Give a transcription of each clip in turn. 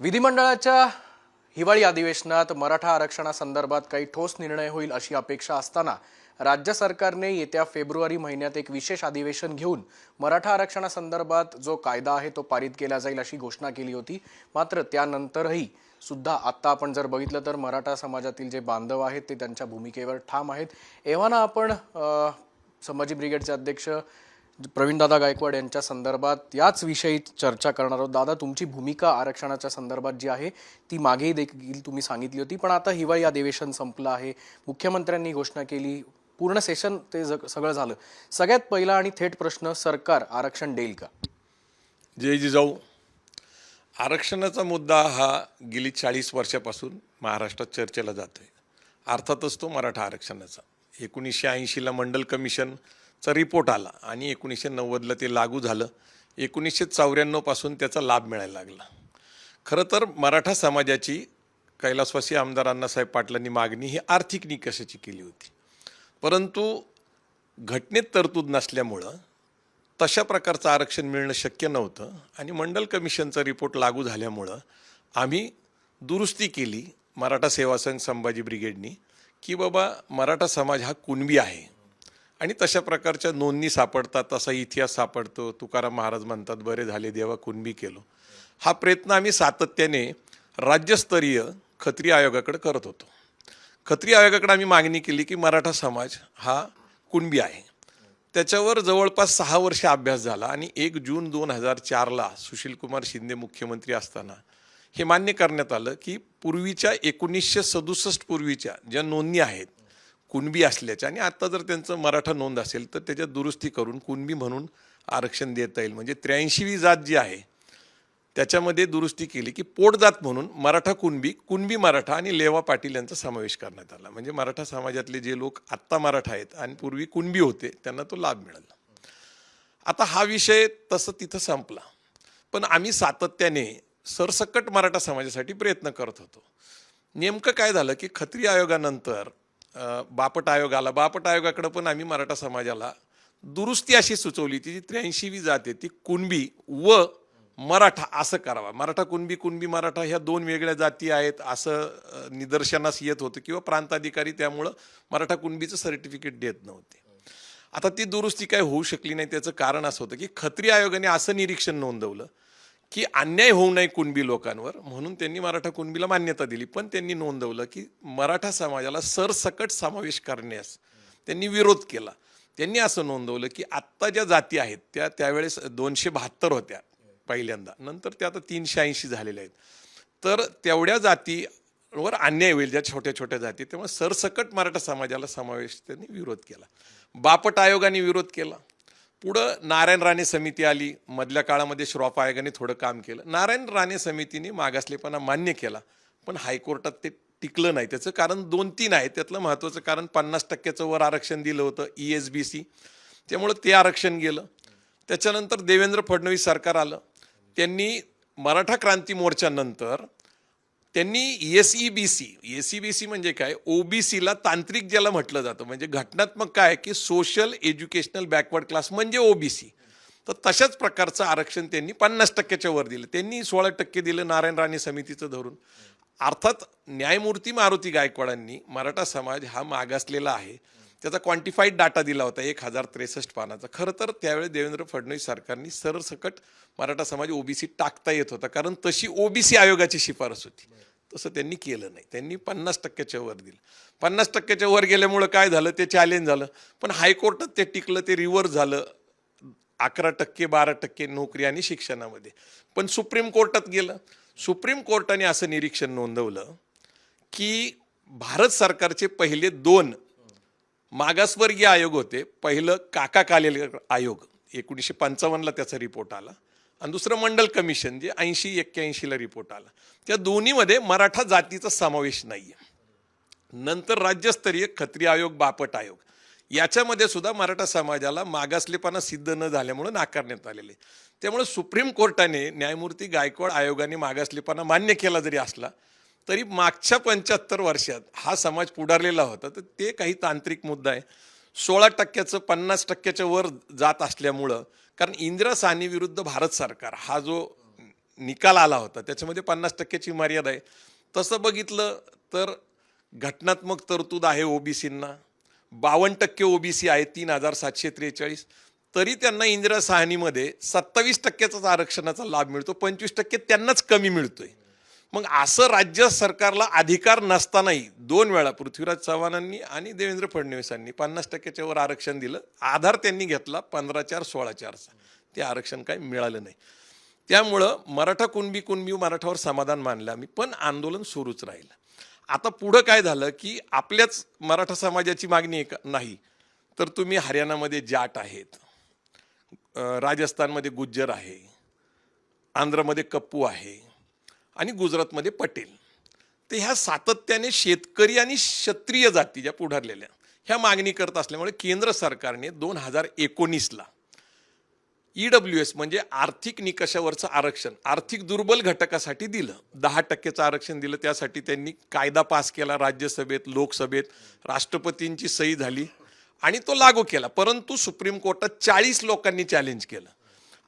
विधिमंडळाच्या हिवाळी अधिवेशनात मराठा आरक्षणासंदर्भात काही ठोस निर्णय होईल अशी अपेक्षा असताना राज्य सरकारने येत्या फेब्रुवारी महिन्यात एक विशेष अधिवेशन घेऊन मराठा आरक्षणासंदर्भात जो कायदा आहे तो पारित केला जाईल अशी घोषणा केली होती. मात्र त्यानंतरही सुद्धा आत्ता आपण जर बघितलं तर मराठा समाजातील जे बांधव आहेत ते त्यांच्या भूमिकेवर ठाम आहेत. एव्हाना आपण संभाजी ब्रिगेडचे अध्यक्ष प्रवीणदादा गायकवाड यांच्या संदर्भात याच विषयी चर्चा करणार आहोत. दादा तुमची भूमिका आरक्षणाच्या संदर्भात जी आहे ती मागेही देखील तुम्ही सांगितली होती पण आता हिवाळी अधिवेशन संपलं आहे. मुख्यमंत्र्यांनी घोषणा केली. पूर्ण सेशन ते जग- सगळं झालं. सगळ्यात पहिला आणि थेट प्रश्न सरकार आरक्षण देईल का? जय जिजाऊ. आरक्षणाचा मुद्दा हा गेली चाळीस वर्षापासून महाराष्ट्रात चर्चेला जातो आहे अर्थातच तो मराठा आरक्षणाचा. एकोणीसशे ऐंशीला मंडल कमिशन चा रिपोर्ट आला आणि एकोणीसशे नव्वदला ते लागू झालं. एकोणीसशे चौऱ्याण्णवपासून त्याचा लाभ मिळायला लागला. खरं तर मराठा समाजाची कैलासवासी आमदार अण्णासाहेब पाटलांनी मागणी ही आर्थिक निकषाची केली होती. परंतु घटनेत तरतूद नसल्यामुळं तशा प्रकारचं आरक्षण मिळणं शक्य नव्हतं आणि मंडल कमिशनचा रिपोर्ट लागू झाल्यामुळं आम्ही दुरुस्ती केली मराठा सेवा संघ संभाजी ब्रिगेडनी की बाबा मराठा समाज हा कुणबी आहे. आणि तशा प्रकारच्या नोंदणी सापडतात तसा इतिहास सापडतो. तुकाराम महाराज म्हणतात बरे झाले देवा कुणबी केलो. हा प्रयत्न आम्ही सातत्याने राज्यस्तरीय खत्री आयोगाकडे करत होतो. खत्री आयोगाकडे आम्ही मागणी केली की मराठा समाज हा कुणबी आहे. त्याच्यावर जवळपास सहा वर्ष अभ्यास झाला आणि एक जून दोन हजार चारला सुशीलकुमार शिंदे मुख्यमंत्री असताना हे मान्य करण्यात आलं की पूर्वीच्या एकोणीसशे सदुसष्ट पूर्वीच्या ज्या नोंदणी आहेत कुणबी असल्याच्या आणि आता जर त्यांचं मराठा नोंद असेल तर त्याच्यात दुरुस्ती करून कुणबी म्हणून आरक्षण देता येईल. म्हणजे त्र्याऐंशीवी जात जी आहे त्याच्यामध्ये दुरुस्ती केली की पोटजात म्हणून मराठा कुणबी कुणबी मराठा आणि लेवा पाटील यांचा समावेश करण्यात आला. म्हणजे मराठा समाजातले जे लोक आत्ता मराठा आहेत आणि पूर्वी कुणबी होते त्यांना तो लाभ मिळाला. आता हा विषय तसं तिथं संपला. पण आम्ही सातत्याने सरसकट मराठा समाजासाठी प्रयत्न करत होतो. नेमकं काय झालं की खत्री आयोगानंतर बापट आयोग आला. बापट आयोगाकडं पण आम्ही मराठा समाजाला दुरुस्ती अशी सुचवली ती जी त्र्याऐंशीवी जाते ती कुणबी व मराठा असं करावा. मराठा कुणबी कुणबी मराठा ह्या दोन वेगळ्या जाती आहेत असं निदर्शनास येत होतं किंवा प्रांताधिकारी त्यामुळं मराठा कुणबीचं सर्टिफिकेट देत नव्हते. आता ती दुरुस्ती काय होऊ शकली नाही. त्याचं कारण असं होतं की खत्री आयोगाने असं निरीक्षण नोंदवलं की अन्याय होऊ नये कुणबी लोकांवर म्हणून त्यांनी मराठा कुणबीला मान्यता दिली. पण त्यांनी नोंदवलं की मराठा समाजाला सरसकट समावेश करण्यास त्यांनी विरोध केला. त्यांनी असं नोंदवलं की आत्ता ज्या जाती आहेत त्या त्यावेळेस दोनशे बहात्तर होत्या पहिल्यांदा. नंतर त्या आता तीनशे ऐंशी झालेल्या आहेत. तर तेवढ्या जातीवर अन्याय होईल ज्या छोट्या छोट्या जाती त्यामुळे सरसकट मराठा समाजाला समावेश त्यांनी विरोध केला. बापट आयोगाने विरोध केला. पुढं नारायण राणे समिती आली. मधल्या काळामध्ये श्रॉफ आयोगाने थोडं काम केलं. नारायण राणे समितीने मागासलेपणा मान्य केला. पण हायकोर्टात ते टिकलं नाही. त्याचं कारण दोन तीन आहे त्यातलं महत्त्वाचं कारण पन्नास टक्क्याचं वर आरक्षण दिलं होतं ई एस बी सी त्यामुळं ते आरक्षण गेलं. त्याच्यानंतर देवेंद्र फडणवीस सरकार आलं. त्यांनी मराठा क्रांती मोर्चानंतर त्यांनी S E B C S E B C म्हणजे काय? ओबीसीला तांत्रिक ज्याला म्हटलं जातं म्हणजे घटनात्मक काय? की सोशल एज्युकेशनल बॅकवर्ड क्लास म्हणजे ओबीसी तर तशाच प्रकारचं आरक्षण त्यांनी पन्नास टक्क्याच्या वर दिलं. त्यांनी सोळा टक्के दिलं नारायण राणे समितीचं धरून. अर्थात न्यायमूर्ती मारुती गायकवाडांनी मराठा समाज हा मागासलेला आहे. त्याचा क्वांटिफाईड डाटा दिला होता एक हजार त्रेसष्ट पानाचा. खरं तर त्यावेळी देवेंद्र फडणवीस सरकारने सरसकट मराठा समाज ओबीसी टाकता येत होता कारण तशी ओबीसी आयोगाची शिफारस होती. तसं त्यांनी केलं नाही. त्यांनी पन्नास टक्क्याच्या वर दिलं. पन्नास टक्क्याच्या वर गेल्यामुळं काय झालं? ते चॅलेंज झालं. पण हायकोर्टात ते टिकलं ते रिव्हर्स झालं. अकरा टक्के बारा टक्के नोकरी आणि शिक्षणामध्ये. पण सुप्रीम कोर्टात गेलं. सुप्रीम कोर्टाने असं निरीक्षण नोंदवलं की भारत सरकारचे पहिले दोन मागासवर्गीय आयोग होते. पहिलं काका कालेल आयोग. एकोणीसशे पंचावन्नला त्याचा रिपोर्ट आला. आणि दुसरं मंडल कमिशन जे ऐंशी एक्क्याऐंशीला रिपोर्ट आला. त्या दोन्हीमध्ये मराठा जातीचा समावेश नाही आहे नंतर राज्यस्तरीय खत्री आयोग बापट आयोग. याच्यामध्ये सुद्धा मराठा समाजाला मागासलेपणा सिद्ध न झाल्यामुळे नाकारण्यात आलेले. त्यामुळे सुप्रीम कोर्टाने न्यायमूर्ती गायकवाड आयोगाने मागासलेपणा मान्य केला जरी असला तरी मागच्या पंच्याहत्तर वर्षात हा समाज पुढारलेला होता. तर ते काही तांत्रिक मुद्दा आहे. सोळा टक्क्याचं पन्नास टक्क्याच्या वर जात असल्यामुळं कारण इंदिरा साहनी विरुद्ध भारत सरकार हा जो निकाल आला होता त्याच्यामध्ये पन्नास टक्क्याची मर्यादा आहे. तसं बघितलं तर घटनात्मक तरतूद आहे ओबीसींना. बावन्न टक्के ओबीसी आहे तीन हजार सातशे त्रेचाळीस. तरी त्यांना इंदिरा साहनीमध्ये सत्तावीस टक्क्याचाच आरक्षणाचा लाभ मिळतो पंचवीस टक्के त्यांनाच कमी मिळतोय. मग असं राज्य सरकारला अधिकार नसतानाही दोन वेळा पृथ्वीराज चव्हाणांनी आणि देवेंद्र फडणवीसांनी पन्नास टक्क्याच्या वर आरक्षण दिलं. आधार त्यांनी घेतला पंधरा चार सोळा चारचा ते आरक्षण काही मिळालं नाही. त्यामुळं मराठा कुणबी कुणबी मराठावर समाधान मानलं आम्ही पण आंदोलन सुरूच राहिलं. आता पुढं काय झालं की आपल्याच मराठा समाजाची मागणी एक नाही तर तुम्ही हरियाणामध्ये जाट आहेत राजस्थानमध्ये गुज्जर आहे आंध्रमध्ये कप्पू आहे आणि गुजरातमध्ये पटेल. तर ह्या सातत्याने शेतकरी आणि क्षत्रिय जाती ज्या पुढारलेल्या ह्या मागणी करत असल्यामुळे केंद्र सरकारने दोन हजार एकोणीसला ई डब्ल्यू एस म्हणजे आर्थिक निकषावरचं आरक्षण आर्थिक दुर्बल घटकासाठी दिलं. दहा टक्क्याचं आरक्षण दिलं त्यासाठी त्यांनी कायदा पास केला राज्यसभेत लोकसभेत राष्ट्रपतींची सही झाली आणि तो लागू केला. परंतु सुप्रीम कोर्टात चाळीस लोकांनी चॅलेंज केलं.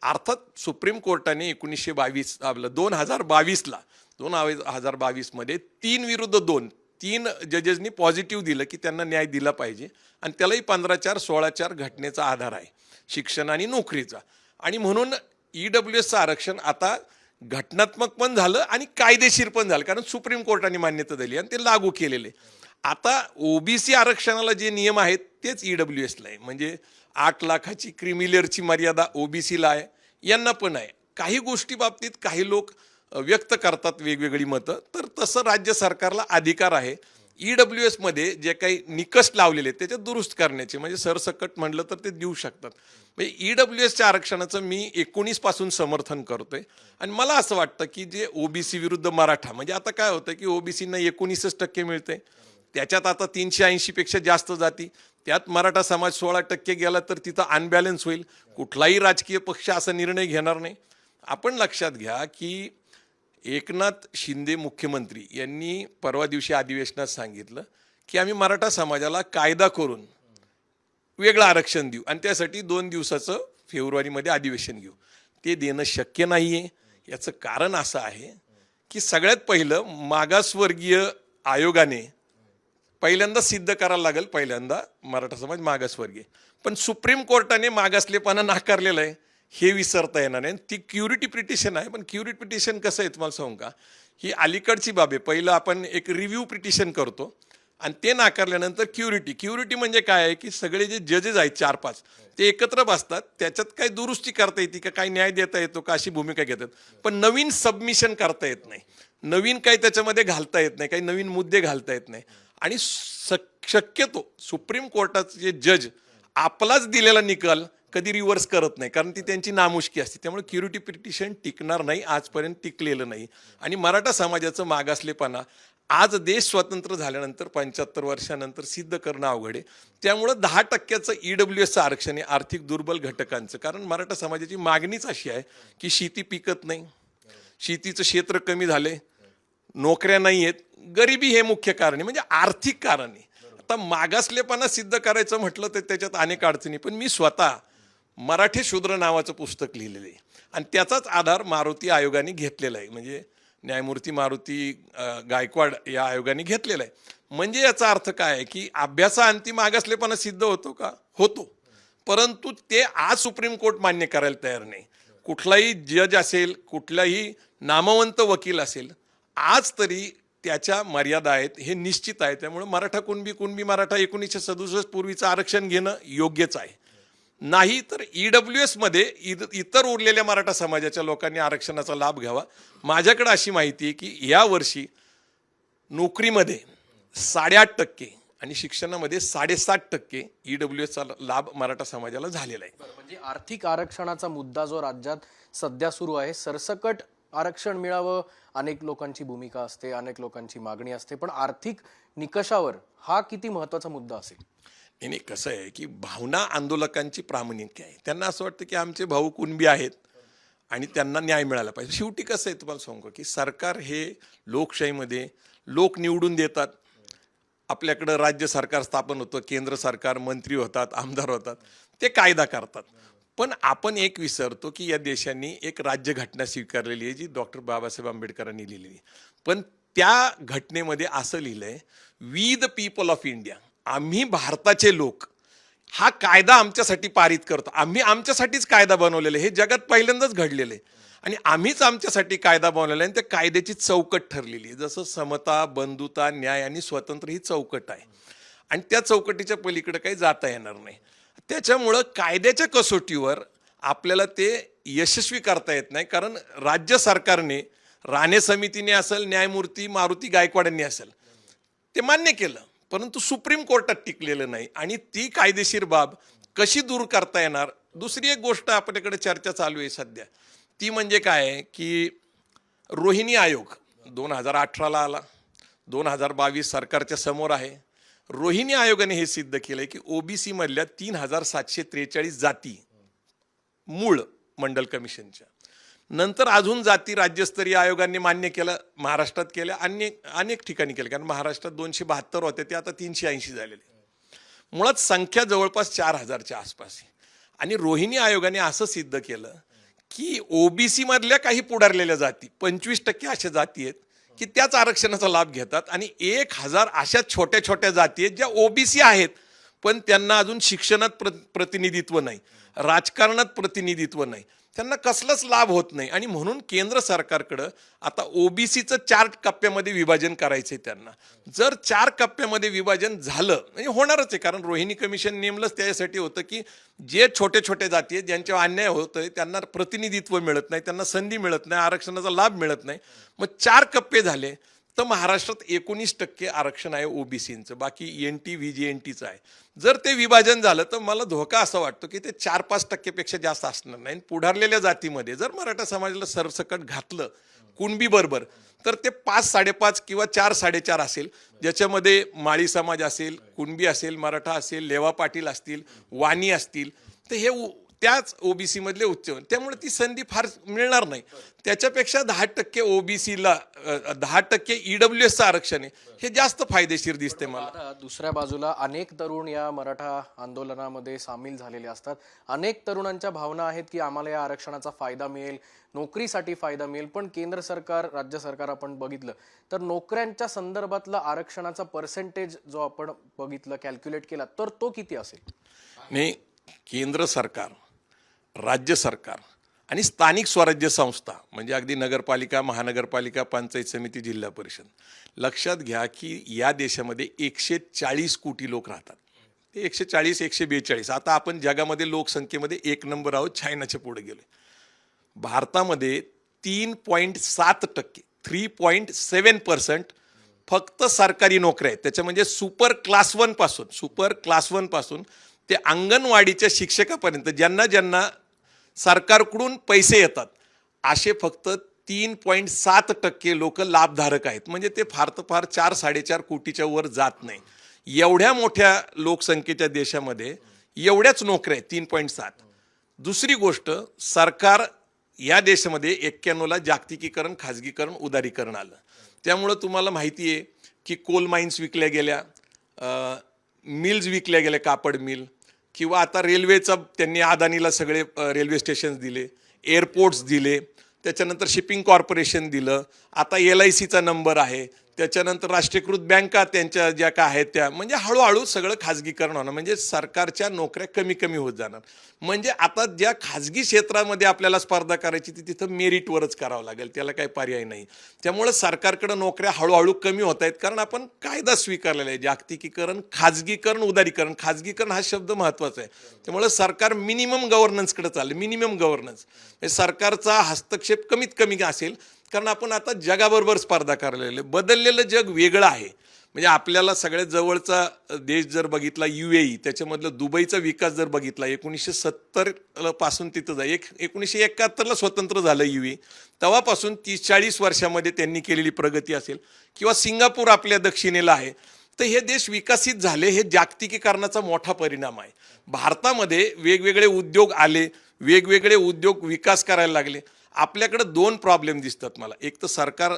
अर्थात सुप्रीम कोर्टाने एकोणीसशे बावीस आपलं दोन हजार बावीसला दोन हजार बावीसमध्ये तीन विरुद्ध दोन तीन जजेसनी पॉझिटिव्ह दिलं की त्यांना न्याय दिला पाहिजे. आणि त्यालाही पंधरा चार सोळा चार घटनेचा आधार आहे शिक्षण आणि नोकरीचा. आणि म्हणून ई डब्ल्यू एसचं आरक्षण आता घटनात्मक पण झालं आणि कायदेशीर पण झालं कारण सुप्रीम कोर्टाने मान्यता दिली आणि ते लागू केलेले. आता ओबीसी आरक्षणाला जे नियम आहेत तेच ई डब्ल्यू एसला आहे. म्हणजे आठ लाखाची क्रिमिलेअरची मर्यादा ओबीसीला आहे यांना पण आहे. काही गोष्टी बाबतीत काही लोक व्यक्त करतात वेगवेगळी मतं. तर तसं राज्य सरकारला अधिकार आहे. ई डब्ल्यू एसमध्ये जे काही निकष लावलेले आहेत त्याच्यात दुरुस्त करण्याचे म्हणजे सरसकट म्हणलं तर ते देऊ शकतात. म्हणजे ई डब्ल्यू एसच्या आरक्षणाचं मी एकोणीसपासून समर्थन समर्थन करतोय. आणि मला असं वाटतं की जे ओबीसी विरुद्ध मराठा म्हणजे आता काय होतं की ओबीसींना एकोणीसच टक्के मिळते त्याच्यात आता तीनशे ऐंशीपेक्षा जास्त जाती. त्यात मराठा समाज सोळा टक्के गेला तर तिथं अनबॅलन्स होईल. कुठलाही राजकीय पक्ष असा निर्णय घेणार नाही. आपण लक्षात घ्या की एकनाथ शिंदे मुख्यमंत्री यांनी परवा दिवशी अधिवेशनात सांगितलं की आम्ही मराठा समाजाला कायदा करून वेगळं आरक्षण देऊ आणि त्यासाठी दोन दिवसाचं फेब्रुवारीमध्ये अधिवेशन घेऊ. ते देणं शक्य नाही आहे याचं कारण असं आहे की सगळ्यात पहिलं मागासवर्गीय आयोगाने पहिल्यांदा सिद्ध करायला लागेल पहिल्यांदा मराठा समाज मागासवर्गीय पण सुप्रीम कोर्टाने मागासलेपणा नाकारलेलं आहे हे विसरता येणार नाही. ती क्युरिटी पिटिशन आहे पण क्युरिटी पिटिशन कसं आहे तुम्हाला सांगू का? ही अलीकडची बाब आहे. पहिलं आपण एक रिव्ह्यू पिटिशन करतो आणि ते नाकारल्यानंतर क्युरिटी. क्युरिटी म्हणजे काय आहे की सगळे जे जजेस आहेत चार पाच ते एकत्र बसतात. त्याच्यात काही दुरुस्ती करता येते का? काय न्याय देता येतो का? अशी भूमिका घेतात. पण नवीन सबमिशन करता येत नाही. नवीन काही त्याच्यामध्ये घालता येत नाही. काही नवीन मुद्दे घालता येत नाही. आणि शक्यतो सुप्रीम कोर्टाचे जे जज आपलाच दिलेला निकाल कधी रिव्हर्स करत नाही. कारण ती त्यांची नामुष्की असते. त्यामुळे क्युरिटी पिटिशन टिकणार नाही आजपर्यंत टिकलेलं नाही. आणि मराठा समाजाचं मागासलेपणा आज देश स्वतंत्र झाल्यानंतर पंच्याहत्तर वर्षानंतर सिद्ध करणं अवघड आहे. त्यामुळं दहा टक्क्याचं ई डब्ल्यू एसचं आरक्षण आहे आर्थिक दुर्बल घटकांचं. कारण मराठा समाजाची मागणीच अशी आहे की शेती पिकत नाही. शेतीचं क्षेत्र कमी झालं आहे नोकऱ्या नाही आहेत गरिबी हे मुख्य कारण आहे म्हणजे आर्थिक कारण. आहे आता मागासलेपणा सिद्ध करायचं म्हटलं तर त्याच्यात अनेक अडचणी पण मी स्वतः मराठी शूद्र नावाचं पुस्तक लिहिलेलं आहे. आणि त्याचाच आधार मारुती आयोगाने घेतलेला आहे. म्हणजे न्यायमूर्ती मारुती गायकवाड या आयोगाने घेतलेला आहे. म्हणजे याचा अर्थ काय आहे की अभ्यासाअंती मागासलेपणा सिद्ध होतो का? होतो. परंतु ते आज सुप्रीम कोर्ट मान्य करायला तयार नाही. कुठलाही जज असेल कुठलाही नामवंत वकील असेल आज तरी त्याच्या मर्यादा आहेत हे निश्चित आहे. त्यामुळे मराठा कुणबी कुणबी मराठा एकोणीसशे सदुसष्ट पूर्वीचं आरक्षण घेणं योग्यच आहे. नाही तर ई डब्ल्यू एसमध्ये इतर उरलेल्या मराठा समाजाच्या लोकांनी आरक्षणाचा लाभ घ्यावा. माझ्याकडे अशी माहिती आहे की यावर्षी नोकरीमध्ये साडेआठ टक्के आणि शिक्षणामध्ये साडेसात टक्के ई डब्ल्यू एसचा लाभ मराठा समाजाला झालेला आहे. म्हणजे आर्थिक आरक्षणाचा मुद्दा जो राज्यात सध्या सुरू आहे सरसकट आरक्षण मिळावं अनेक लोकांची भूमिका असते अनेक लोकांची मागणी असते पण आर्थिक निकषावर हा किती महत्त्वाचा मुद्दा असेल? नाही नाही कसं आहे की भावना आंदोलकांची प्रामाणिक आहे. त्यांना असं वाटतं की आमचे भाऊ कुणबी आहेत आणि त्यांना न्याय मिळाला पाहिजे. शेवटी कसं आहे तुम्हाला सांगू की सरकार हे लोकशाहीमध्ये लोक निवडून देतात. आपल्याकडं राज्य सरकार स्थापन होतं केंद्र सरकार मंत्री होतात आमदार होतात. ते कायदा करतात. पण आपण एक विसरतो की या देशांनी एक राज्यघटना स्वीकारलेली आहे जी डॉक्टर बाबासाहेब आंबेडकरांनी लिहिलेली आहे. पण त्या घटनेमध्ये असं लिहिलंय we the people of India आम्ही भारताचे लोक हा कायदा आमच्यासाठी पारित करतो. आम्ही आमच्यासाठीच कायदा बनवलेला आहे. हे जगात पहिल्यांदाच घडलेलं आहे. आणि आम्हीच आमच्यासाठी कायदा बनवलेला आहे आणि त्या कायद्याची चौकट ठरलेली आहे. जसं समता बंधुता न्याय आणि स्वतंत्र ही चौकट आहे. आणि त्या चौकटीच्या पलीकडे काही जाता येणार नाही. त्याच्यामुळं कायद्याच्या कसोटीवर आपल्याला ते यशस्वी करता येत नाही. कारण राज्य सरकारने राणे समितीने असेल न्यायमूर्ती मारुती गायकवाडांनी असेल ते मान्य केलं. परंतु सुप्रीम कोर्टात टिकलेलं नाही. आणि ती कायदेशीर बाब कशी दूर करता येणार? दुसरी एक गोष्ट आपल्याकडे चर्चा चालू आहे सध्या. ती म्हणजे काय आहे की रोहिणी आयोग दोन हजार अठराला आला. दोन हजार बावीस सरकारच्या समोर आहे. रोहिणी आयोगाने हे सिद्ध केलंय की ओबीसी मधल्या तीन हजार सातशे त्रेचाळीस जाती मूळ मंडल कमिशनच्या. नंतर अजून जाती राज्यस्तरीय आयोगांनी मान्य केलं महाराष्ट्रात केल्या अनेक अनेक ठिकाणी केलं कारण महाराष्ट्रात दोनशे बहात्तर होते ते आता तीनशे ऐंशी झालेले. मुळात संख्या जवळपास चार हजारच्या आसपास आहे. आणि रोहिणी आयोगाने असं सिद्ध केलं की ओबीसी मधल्या काही पुढारलेल्या जाती पंचवीस टक्के अशा जाती आहेत की त्याच आरक्षणाचा लाभ घेतात. आणि एक हजार अशा छोट्या छोट्या जाती आहेत ज्या ओबीसी आहेत. पण त्यांना अजून शिक्षणात प्र प्रतिनिधित्व नाही. राजकारणात प्रतिनिधित्व नाही. त्यांना कसलाच लाभ होत नाही. आणि म्हणून केंद्र सरकारकडं आता ओबीसीचं चार कप्प्यामध्ये विभाजन करायचं आहे त्यांना. जर चार कप्प्यामध्ये विभाजन झालं म्हणजे होणारच आहे कारण रोहिणी कमिशन नेमलंच त्याच्यासाठी होतं की जे छोटे छोटे जाती आहेत ज्यांच्यावर अन्याय होतोय त्यांना प्रतिनिधित्व मिळत नाही त्यांना संधी मिळत नाही आरक्षणाचा लाभ मिळत नाही. मग चार कप्पे झाले तर महाराष्ट्रात एकोणीस टक्के आरक्षण आहे ओबीसीचं बाकी N T V J N टीचं आहे. जर ते विभाजन झालं तर मला धोका असा वाटतो की ते चार पाच टक्केपेक्षा जास्त असणार नाही. आणि पुढारलेल्या जातीमध्ये जर मराठा समाजाला सरसकट घातलं कुणबी बरोबर तर ते पाच साडेपाच किंवा चार साडेचार असेल ज्याच्यामध्ये माळी समाज असेल कुणबी असेल मराठा असेल लेवा पाटील असतील वाणी असतील तर हे उ- त्याच ओबीसी मधले उच्च त्यामुळे ती संधी फार मिळणार नाही. त्याच्यापेक्षा दहा टक्के ओबीसीला दहा टक्के ईडब्ल्यू एसचं आरक्षण आहे. हे जास्त फायदेशीर दिसते मला. दुसऱ्या बाजूला अनेक तरुण या मराठा आंदोलनामध्ये सामील झालेले असतात. अनेक तरुणांच्या भावना आहेत की आम्हाला या आरक्षणाचा फायदा मिळेल नोकरीसाठी फायदा मिळेल पण केंद्र सरकार राज्य सरकार आपण बघितलं तर नोकऱ्यांच्या संदर्भातला आरक्षणाचा पर्सेंटेज जो आपण बघितलं कॅल्क्युलेट केला तर तो किती असेल? नाही केंद्र सरकार राज्य सरकार आणि स्थानिक स्वराज्य संस्था म्हणजे अगदी नगरपालिका महानगरपालिका पंचायत समिती जिल्हा परिषद लक्षात घ्या की या देशामध्ये एकशे चाळीस कोटी लोक राहतात. ते एकशे चाळीस एकशे बेचाळीस. आता आपण जगामध्ये लोकसंख्येमध्ये एक नंबर आहोत चायनाच्या पुढे गेलो भारतामध्ये तीन पॉईंट सात टक्के थ्री पॉईंट सेवन पर्सेंट फक्त सरकारी नोकऱ्या आहेत. त्याच्या म्हणजे सुपर क्लास वनपासून सुपर क्लास वनपासून ते अंगणवाडीच्या शिक्षकापर्यंत ज्यांना ज्यांना सरकारकडून पैसे येतात. असे फक्त तीन पॉईंट सात टक्के लोक लाभधारक आहेत. म्हणजे ते फार तर फार चार साडेचार कोटीच्या वर जात नाही. एवढ्या मोठ्या लोकसंख्येच्या देशामध्ये एवढ्याच नोकऱ्या आहेत तीन पॉईंट सात. दुसरी गोष्ट सरकार या देशामध्ये एक्क्याण्णवला जागतिकीकरण खाजगीकरण उदारीकरण आलं. त्यामुळं तुम्हाला माहिती आहे की कोल माइन्स विकल्या गेल्या मिल्स विकल्या गेल्या कापड मिल. किंवा आता रेल्वेचा त्यांनी अदानीला सगळे रेल्वे स्टेशन्स दिले एअरपोर्ट्स दिले त्याच्यानंतर शिपिंग कॉर्पोरेशन दिलं. आता एल आय सीचा नंबर आहे. त्याच्यानंतर राष्ट्रीयकृत बँका त्यांच्या ज्या काय आहेत त्या म्हणजे हळूहळू सगळं खाजगीकरण होणार म्हणजे सरकारच्या नोकऱ्या कमी कमी होत जाणार. म्हणजे आता ज्या खाजगी क्षेत्रामध्ये आपल्याला स्पर्धा करायची ती तिथं मेरिटवरच करावं लागेल त्याला काही पर्याय नाही. त्यामुळं सरकारकडं नोकऱ्या हळूहळू कमी होत आहेत कारण आपण कायदा स्वीकारलेला आहे जागतिकीकरण खाजगीकरण उदारीकरण. खाजगीकरण हा शब्द महत्त्वाचा आहे. त्यामुळं सरकार मिनिमम गव्हर्नन्सकडे चाललं मिनिमम गव्हर्नन्स. म्हणजे सरकारचा हस्तक्षेप कमीत कमी असेल कारण आपण आता जगाबरोबर स्पर्धा करायला बदललेलं जग वेगळं आहे. म्हणजे आपल्याला सगळ्यात जवळचा देश जर बघितला यू ए त्याच्यामधलं दुबईचा विकास जर बघितला एकोणीसशे सत्तरपासून तिथं जा एक एकोणीसशे एकाहत्तरला स्वतंत्र झालं यू ए तेव्हापासून तीस चाळीस वर्षामध्ये त्यांनी केलेली प्रगती असेल किंवा सिंगापूर आपल्या दक्षिणेला आहे तर हे देश विकसित झाले हे जागतिकीकरणाचा मोठा परिणाम आहे. भारतामध्ये वेगवेगळे उद्योग आले वेगवेगळे उद्योग विकास करायला लागले. आपल्याकडं दोन प्रॉब्लेम दिसतात मला. एक तर सरकार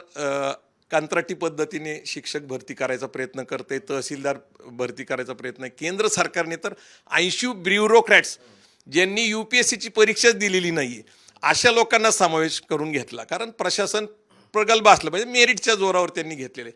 कंत्राटी पद्धतीने शिक्षक भरती करायचा प्रयत्न करते तहसीलदार भरती करायचा प्रयत्न आहे. केंद्र सरकारने तर ऐंशी ब्युरोक्रॅट्स ज्यांनी यू पी एस सीची परीक्षाच दिलेली नाही आहे अशा लोकांना समावेश करून घेतला. कारण प्रशासन प्रगल्भ असलं पाहिजे मेरिटच्या जोरावर त्यांनी घेतलेले.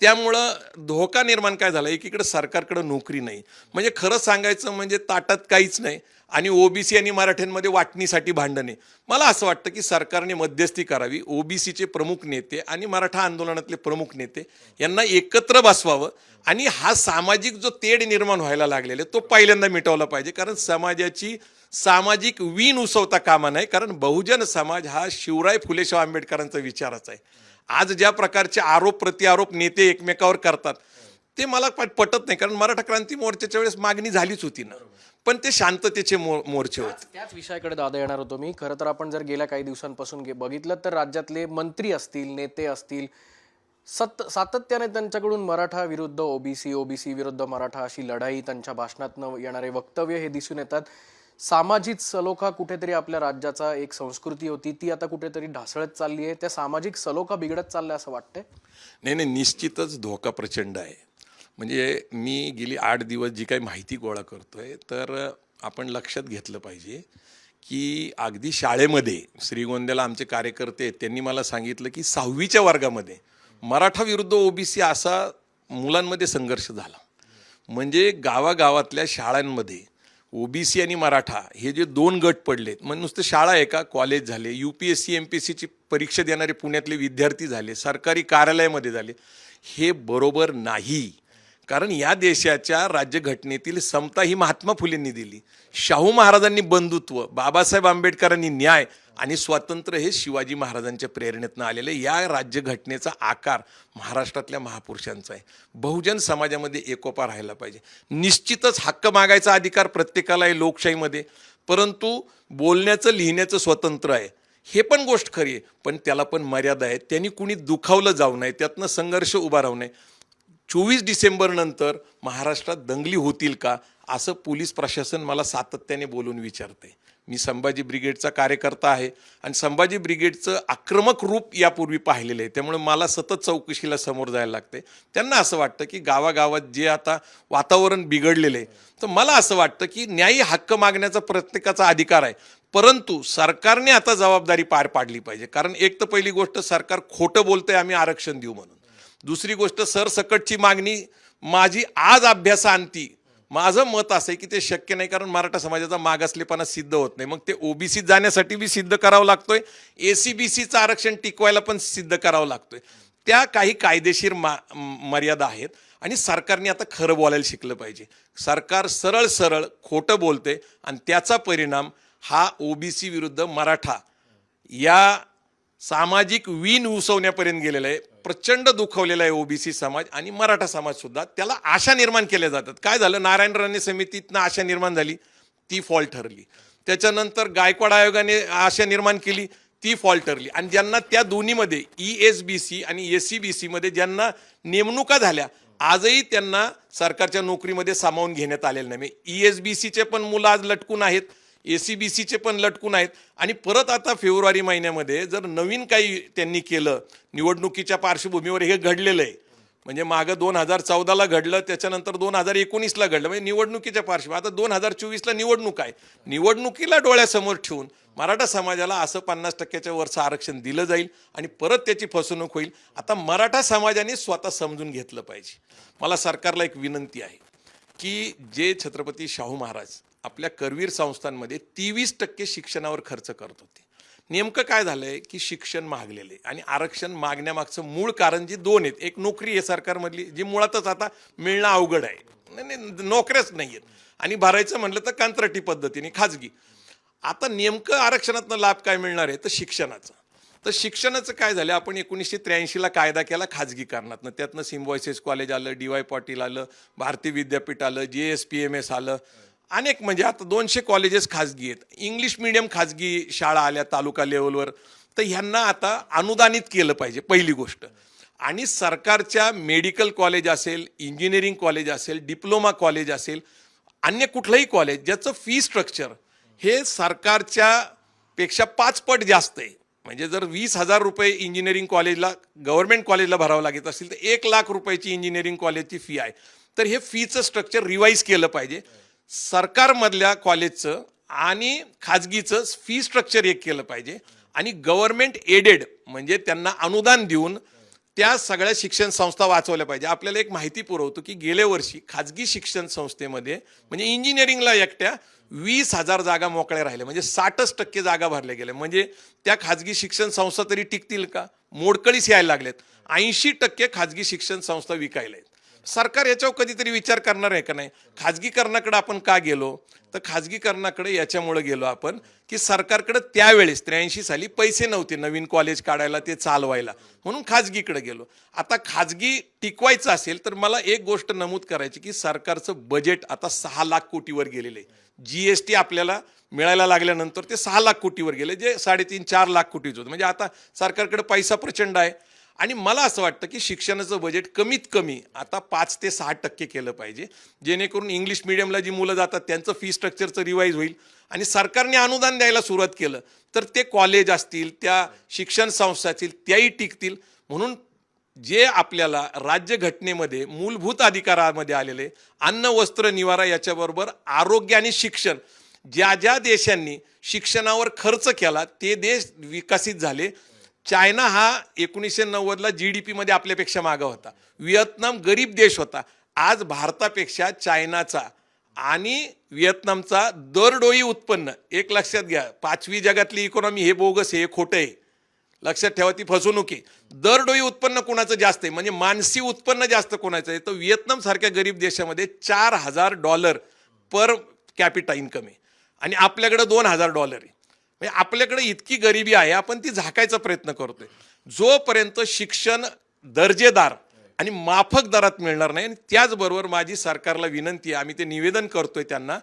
त्यामुळं धोका निर्माण काय झाला? एकीकडे सरकारकडं नोकरी नाही. म्हणजे खरं सांगायचं म्हणजे ताटात काहीच नाही. आणि ओबीसी आणि मराठ्यांमध्ये वाटणीसाठी भांडणे. मला असं वाटतं की सरकारने मध्यस्थी करावी ओबीसीचे प्रमुख नेते आणि मराठा आंदोलनातले प्रमुख नेते यांना एकत्र बसवावं आणि हा सामाजिक जो तेढ निर्माण व्हायला लागलेला आहे तो पहिल्यांदा मिटवला पाहिजे. कारण समाजाची सामाजिक वीण उसवता कामा नाही कारण बहुजन समाज हा शिवराय फुलेशाह आंबेडकरांचा विचाराचा आहे. आज ज्या प्रकारचे आरोप प्रत्यारोप नेते एकमेकावर करतात ते मला पटत नाही कारण मराठा क्रांती मोर्चाच्या वेळेस मागणी झालीच होती ना. पण ते शांततेचे मो मोर्चे होते. त्याच विषयाकडे दादा येणार होतो मी. खरं तर आपण जर गेल्या काही दिवसांपासून गे- बघितलं तर राज्यातले मंत्री असतील नेते असतील सत सातत्याने त्यांच्याकडून मराठा विरुद्ध ओबीसी ओबीसी विरुद्ध मराठा अशी लढाई त्यांच्या भाषणातनं येणारे वक्तव्य हे दिसून येतात. सामाजिक सलोखा कुठेतरी आपल्या राज्याचा एक संस्कृती होती. ती आता कुठेतरी ढासळत चालली आहे. त्या सामाजिक सलोखा बिघडत चालल्या असं वाटतंय? नाही नाही निश्चितच धोका प्रचंड आहे. म्हणजे मी गेली आठ दिवस जी काही माहिती गोळा करतोय तर आपण लक्षात घेतलं पाहिजे की अगदी शाळेमध्ये श्रीगोंद्याला आमचे कार्यकर्ते आहेत त्यांनी मला सांगितलं की सहावीच्या वर्गामध्ये मराठा विरुद्ध ओबीसी असा मुलांमध्ये संघर्ष झाला. म्हणजे गावागावातल्या शाळांमध्ये ओबीसी आणि मराठा हे जे दोन गट पडलेत म्हणजे नुसतं शाळा आहे का? कॉलेज झाले U P S C M P S सीची परीक्षा देणारे पुण्यातले विद्यार्थी झाले सरकारी कार्यालयामध्ये झाले. हे बरोबर नाही. कारण या देशाच्या राज्यघटनेतील समता ही महात्मा फुलेंनी दिली. शाहू महाराजांनी बंधुत्व बाबासाहेब आंबेडकरांनी न्याय आणि स्वातंत्र्य हे शिवाजी महाराजांच्या प्रेरणेतनं आलेले या राज्यघटनेचा आकार महाराष्ट्रातल्या महापुरुषांचा आहे. बहुजन समाजामध्ये एकोपा राहायला पाहिजे. निश्चितच हक्क मागायचा अधिकार प्रत्येकाला आहे लोकशाहीमध्ये परंतु बोलण्याचं लिहिण्याचं स्वतंत्र आहे. हे पण गोष्ट खरी आहे पण त्याला पण मर्यादा आहे त्यांनी कुणी दुखावलं जाऊ नये त्यातनं संघर्ष उभा राहू नये. चोवीस डिसेंबरनंतर महाराष्ट्रात दंगली होतील का असं पोलीस प्रशासन मला सातत्याने बोलून विचारते. मी संभाजी ब्रिगेडचा कार्यकर्ता आहे आणि संभाजी ब्रिगेडचं आक्रमक रूप यापूर्वी पाहिलेलं आहे. त्यामुळे मला सतत चौकशीला समोर जायला लागते त्यांना असं वाटतं की गावागावात जे आता वातावरण बिघडलेलं आहे तर मला असं वाटतं की न्यायी हक्क मागण्याचा प्रत्येकाचा अधिकार आहे. परंतु सरकारने आता जबाबदारी पार पाडली पाहिजे. कारण एक तर पहिली गोष्ट सरकार खोटं बोलतंय आम्ही आरक्षण देऊ म्हणून. दुसरी गोष्ट सरसकटची मागणी माझी आज अभ्यास आणती माझं मत असं आहे की ते शक्य नाही कारण मराठा समाजाचा मागासलेपणा सिद्ध होत नाही. मग ते ओबीसीत जाण्यासाठी बी सिद्ध करावं लागतोय. ए सी बी सीचं आरक्षण टिकवायला पण सिद्ध करावं लागतोय. त्या काही कायदेशीर मा मर्यादा आहेत आणि सरकारने आता खरं बोलायला शिकलं पाहिजे. सरकार सरळ सरळ खोटं बोलते आणि त्याचा परिणाम हा ओबीसी विरुद्ध मराठा या सामाजिक वीण उसवण्यापर्यंत गेलेला आहे. प्रचंड दुखवलेला आहे ओबीसी समाज आणि मराठा समाज सुद्धा. त्याला आशा निर्माण केल्या जातात. काय झालं? नारायण राणे समितीतनं आशा निर्माण झाली. ती फॉल्ट ठरली. त्याच्यानंतर गायकवाड आयोगाने आशा निर्माण केली. ती फॉल्ट ठरली. आणि ज्यांना त्या दोन्हीमध्ये ई एस बी सी आणि एस सी बी सीमध्ये ज्यांना नेमणुका झाल्या आजही त्यांना सरकारच्या नोकरीमध्ये सामावून घेण्यात आलेलं नाही. ई एस बी सीचे पण मुलं आज लटकून आहेत. ए सी बी सीचे पण लटकून आहेत. आणि परत आता फेब्रुवारी महिन्यामध्ये जर नवीन काही त्यांनी केलं निवडणुकीच्या पार्श्वभूमीवर हे घडलेलं आहे. म्हणजे मागं दोन हजार चौदाला घडलं त्याच्यानंतर दोन हजार एकोणीसला घडलं. म्हणजे निवडणुकीच्या पार्श्व आता दोन हजार चोवीसला निवडणूक आहे. निवडणुकीला डोळ्यासमोर ठेवून मराठा समाजाला असं पन्नास टक्क्याच्या वरचं आरक्षण दिलं जाईल आणि परत त्याची फसवणूक होईल. आता मराठा समाजाने स्वतः समजून घेतलं पाहिजे. मला सरकारला एक विनंती आहे की जे छत्रपती शाहू महाराज आपल्या करवीर संस्थांमध्ये तेवीस टक्के शिक्षणावर खर्च करत होते. नेमकं काय झालंय की शिक्षण मागलेले आणि आरक्षण मागण्यामागचं मूळ कारण जे दोन आहेत एक नोकरी आहे सरकारमधली जी मुळातच आता मिळणं अवघड आहे. नाही, नोकऱ्याच नाही आहेत आणि भरायचं म्हणलं तर कंत्राटी पद्धतीने खाजगी. आता नेमकं आरक्षणातनं लाभ काय मिळणार आहे? तर शिक्षणाचा. तर शिक्षणाचं काय झालं? आपण एकोणीसशे त्र्याऐंशीला कायदा केला खाजगीकरणातनं. त्यातनं सिम्बॉयसेस कॉलेज आलं डी वाय पाटील आलं भारती विद्यापीठ आलं जे एस पी एम एस आलं. अनेक म्हणजे आता दोनशे कॉलेजेस खाजगी आहेत. इंग्लिश मिडियम खाजगी शाळा आल्या तालुका लेवलवर तर ह्यांना आता अनुदानित केलं पाहिजे पहिली गोष्ट. आणि सरकारच्या मेडिकल कॉलेज असेल इंजिनिअरिंग कॉलेज असेल डिप्लोमा कॉलेज असेल अन्य कुठलंही कॉलेज ज्याचं फी स्ट्रक्चर हे सरकारच्या पेक्षा पाच पट जास्त आहे. म्हणजे जर वीस हजार रुपये इंजिनिअरिंग कॉलेजला गव्हर्नमेंट कॉलेजला भरावं लागत असेल तर एक लाख रुपयाची इंजिनिअरिंग कॉलेजची फी आहे. तर हे फीचं स्ट्रक्चर रिवाईज केलं पाहिजे. सरकारमधल्या कॉलेजचं आणि खाजगीचं फी स्ट्रक्चर एक केलं पाहिजे. आणि गव्हर्नमेंट एडेड म्हणजे त्यांना अनुदान देऊन त्या सगळ्या शिक्षण संस्था वाचवल्या पाहिजे. आपल्याला एक माहिती पुरवतो की गेल्या वर्षी खाजगी शिक्षण संस्थेमध्ये म्हणजे इंजिनिअरिंगला एकट्या वीस हजार जागा मोकळ्या राहिल्या. म्हणजे साठच टक्के जागा भरल्या गेल्या. म्हणजे त्या खाजगी शिक्षण संस्था तरी टिकतील का? मोडकळीस यायला लागल्यात ऐंशी टक्के खाजगी शिक्षण संस्था विकायला आहेत. सरकार याच्यावर कधीतरी विचार करणार आहे का नाही? खाजगीकरणाकडे आपण का गेलो? तर खाजगीकरणाकडे याच्यामुळे गेलो आपण की सरकारकडे त्यावेळेस त्र्याऐंशी साली पैसे नव्हते नवीन कॉलेज काढायला ते चालवायला. म्हणून खाजगीकडे गेलो. आता खाजगी टिकवायचं असेल तर मला एक गोष्ट नमूद करायची की सरकारचं बजेट आता सहा लाख कोटीवर गेलेलं आहे. जी एस टी आपल्याला मिळायला लागल्यानंतर ते सहा लाख कोटीवर गेले जे साडेतीन चार लाख कोटीच होतं. म्हणजे आता सरकारकडे पैसा प्रचंड आहे. आणि मला असं वाटतं की शिक्षणाचं बजेट कमीत कमी आता पाच ते सहा टक्के केलं पाहिजे. जेणेकरून इंग्लिश मिडियमला जी मुलं जातात त्यांचं फी स्ट्रक्चरचं रिवाईज होईल. आणि सरकारने अनुदान द्यायला सुरुवात केलं तर ते कॉलेज असतील त्या शिक्षण संस्था असतील त्याही टिकतील. म्हणून जे आपल्याला राज्यघटनेमध्ये मूलभूत अधिकारामध्ये आलेले अन्न वस्त्र निवारा याच्याबरोबर आरोग्य आणि शिक्षण ज्या ज्या देशांनी शिक्षणावर खर्च केला ते देश विकसित झाले. चायना हा एकोणीसशे नव्वदला जी डी पीमध्ये आपल्यापेक्षा मागा होता. व्हिएतनाम गरीब देश होता. आज भारतापेक्षा चायनाचा आणि व्हिएतनामचा दरडोई उत्पन्न. एक लक्षात घ्या पाचवी जगातली इकॉनॉमी हे बोगस हे खोटं आहे. लक्षात ठेवा ती फसवणूक आहे. दरडोई उत्पन्न कोणाचं जास्त आहे? म्हणजे मानसी उत्पन्न जास्त कोणाचं आहे? तर व्हिएतनाम सारख्या गरीब देशामध्ये चार हजार डॉलर पर कॅपिटा इन्कम आहे. आणि आपल्याकडं दोन हजार डॉलर आहे. म्हणजे आपल्याकडे इतकी गरिबी आहे आपण ती झाकायचा प्रयत्न करतोय. जोपर्यंत शिक्षण दर्जेदार आणि माफक दरात मिळणार नाही आणि त्याचबरोबर माझी सरकारला विनंती आहे आम्ही ते निवेदन करतोय त्यांना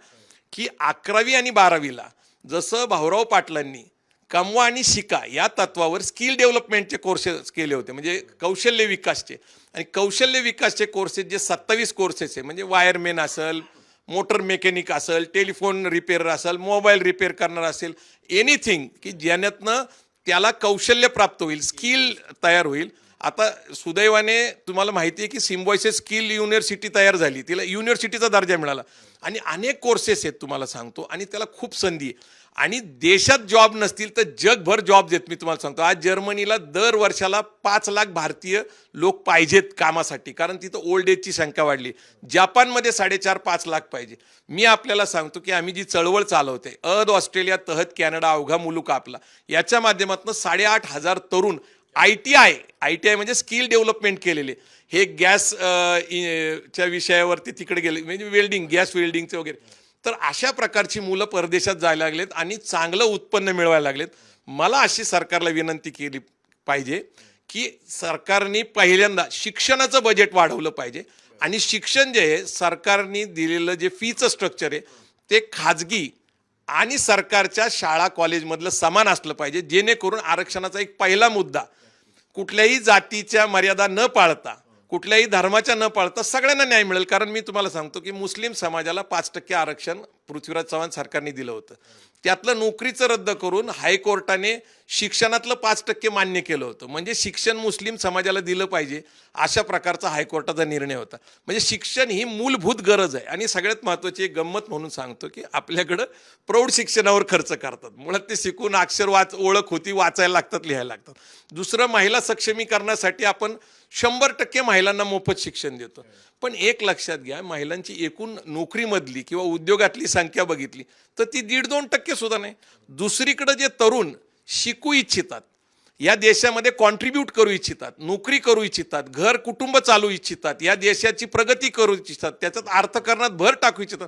की अकरावी आणि बारावीला जसं भाऊराव पाटलांनी कमवा आणि शिका या तत्वावर स्किल डेव्हलपमेंटचे कोर्सेस केले होते म्हणजे कौशल्य विकासचे. आणि कौशल्य विकासचे कोर्सेस जे सत्तावीस कोर्सेस आहे म्हणजे वायरमेन असेल मोटर मेकॅनिक असेल टेलिफोन रिपेअर असेल मोबाईल रिपेअर करणार असेल एनिथिंग की ज्याच्यातनं त्याला कौशल्य प्राप्त होईल स्किल तयार होईल. आता सुदैवाने तुम्हाला माहिती आहे की सिम्बॉयचे स्किल युनिव्हर्सिटी तयार झाली. तिला युनिव्हर्सिटीचा दर्जा मिळाला. आणि अनेक कोर्सेस आहेत तुम्हाला सांगतो. आणि त्याला खूप संधी आहे. आणि देशात जॉब नसतील तर जगभर जॉब देत मी तुम्हाला सांगतो. आज जर्मनीला दर वर्षाला पाच लाख भारतीय लोक पाहिजेत कामासाठी कारण तिथं ओल्ड एजची संख्या वाढली. जपानमध्ये साडेचार पाच लाख पाहिजे. मी आपल्याला सांगतो की आम्ही जी चळवळ चालवते अद ऑस्ट्रेलिया तहत कॅनडा अवघा मुलुक आपला याच्या माध्यमातून साडेआठ हजार तरुण I T I I T I म्हणजे स्किल डेव्हलपमेंट केलेले. हे गॅस च्या विषयावरती तिकडे गेले म्हणजे वेल्डिंग गॅस वेल्डिंगचे वगैरे. तर अशा प्रकारची मुलं परदेशात जायला लागलेत आणि चांगलं उत्पन्न मिळवायला लागलेत. मला अशी सरकारला विनंती केली पाहिजे की सरकारने पहिल्यांदा शिक्षणाचं बजेट वाढवलं पाहिजे. आणि शिक्षण जे आहे सरकारने दिलेलं जे फीचं स्ट्रक्चर आहे ते खाजगी आणि सरकारच्या शाळा कॉलेजमधलं समान असलं पाहिजे. जेणेकरून आरक्षणाचा एक पहिला मुद्दा कुठल्याही जातीच्या मर्यादा न पाळता कुठल्याही धर्माच्या न पाळता सगळ्यांना न्याय मिळेल. कारण मी तुम्हाला सांगतो की मुस्लिम समाजाला पाच टक्के आरक्षण पृथ्वीराज चव्हाण सरकारने दिलं होतं. त्यातलं नोकरीचं रद्द करून हायकोर्टाने शिक्षणातलं पाच टक्के मान्य केलं होतं. म्हणजे शिक्षण मुस्लिम समाजाला दिलं पाहिजे अशा प्रकारचा हायकोर्टाचा निर्णय होता. म्हणजे शिक्षण ही मूलभूत गरज आहे. आणि सगळ्यात महत्त्वाची एक गंमत म्हणून सांगतो की आपल्याकडं प्रौढ शिक्षणावर खर्च करतात. मुळात ते शिकून अक्षर वाच ओळख होती वाचायला लागतात लिहायला लागतात. दुसरं महिला सक्षमीकरणासाठी आपण शंभर टक्के महिलांना मोफत शिक्षण देतो. पण एक लक्षात घ्या महिलांची एकूण नोकरीमधली किंवा उद्योगातली संख्या बघितली तर ती दीड दोन टक्के सुद्धा नाही. दुसरीकडं जे तरुण शिकू इच्छितात या देशामध्ये कॉन्ट्रीब्यूट करू इच्छितात नोकरी करू इच्छितात घर कुटुंब चालू इच्छितात या देशाची प्रगती करू इच्छितात त्याच्यात अर्थकारणात भर टाकू इच्छितात.